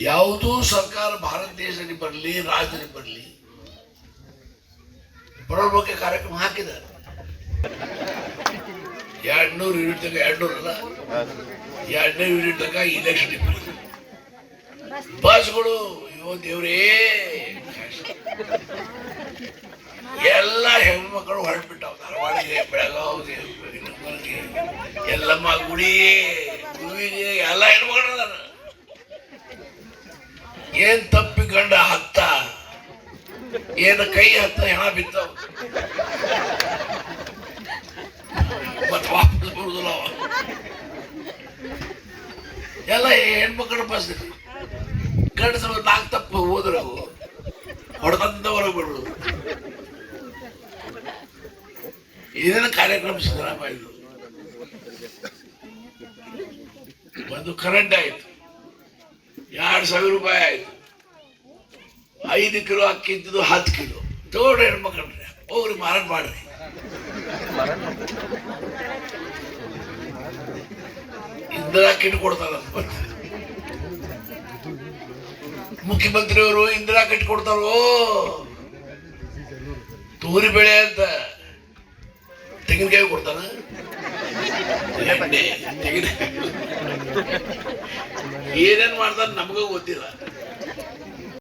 ಯಾವುದೂ ಸರ್ಕಾರ ಭಾರತ ದೇಶದಲ್ಲಿ ಬರಲಿ, ರಾಜ್ಯದಲ್ಲಿ ಬರಲಿ ಬರೋ ಬಗ್ಗೆ ಕಾರ್ಯಕ್ರಮ ಹಾಕಿದ್ದಾರೆ. ಎರಡ್ ನೂರು ಯೂನಿಟ್ ತನಕ ಎರಡ್ ಅಲ್ಲ ಎರಡನೇ ಯೂನಿಟ್ ತನಕ ಇಲೆಕ್ಷನ್ ಬಸ್ಗಳು, ಅಯ್ಯೋ ದೇವ್ರೇ, ಎಲ್ಲ ಹೆಣ್ಮಕ್ಳು ಹೊರಟ್ಬಿಟ್ಟಾವ ಧಾರವಾಡಿಗೆ ಬೆಳಗಾವಿಗೆ ಎಲ್ಲಮ್ಮ ಗುಡಿ ಗುರುವಿಗೆ, ಎಲ್ಲ ಹೆಣ್ಮಕ್ಳು ಏನ್ ತಪ್ಪಿ ಗಂಡ ಹತ್ತ? ಏನ ಕೈ ಹತ್ತ, ಹೆಣ ಬಿತ್ತ? ಮತ್ ವಾಪಸ್ ಬರುದಿಲ್ಲ ಎಲ್ಲ ಹೆಣ್ಮಕ್ಳು ಬಸ್ ಗಂಡಸರು ನಾಲ್ಕು ತಪ್ಪು ಹೋದ್ರು. ಹೊಡೆದಂತ ಹೊರಗೆ ಬಿಡುದು ಇದೇನು ಕಾರ್ಯಕ್ರಮ ಸಿದ್ದರಾಮಯ್ಯದು ಒಂದು ಕರೆಂಟ್ ಆಯ್ತು. ಸಾವಿರ ರೂಪಾಯಿ ಆಯ್ತು. ಐದು ಕಿಲೋ ಅಕ್ಕಿ ಇದ್ದಿದ್ದು ಹತ್ತು ಕಿಲೋ. ತೋಡ್ರಿ ಹೆಣ್ಮಕ್ಕಳ್ರಿ ಹೋಗ್ರಿ ಮಾರಾಟ ಮಾಡ್ರಿ. ಇಂದಿರಾ ಕಿಟ್ ಕೊಡ್ತಾರ. ಮುಖ್ಯಮಂತ್ರಿಯವರು ಇಂದಿರಾ ಕಿಟ್ ಕೊಡ್ತಾರೋ? ತೂರಿ ಬೆಳೆ ಅಂತ. ತೆಂಗಿನಕಾಯಿ ಕೊಡ್ತಾನ ಏನೇನ್ ಮಾಡ್ದ ನಮಗೂ ಗೊತ್ತಿಲ್ಲ.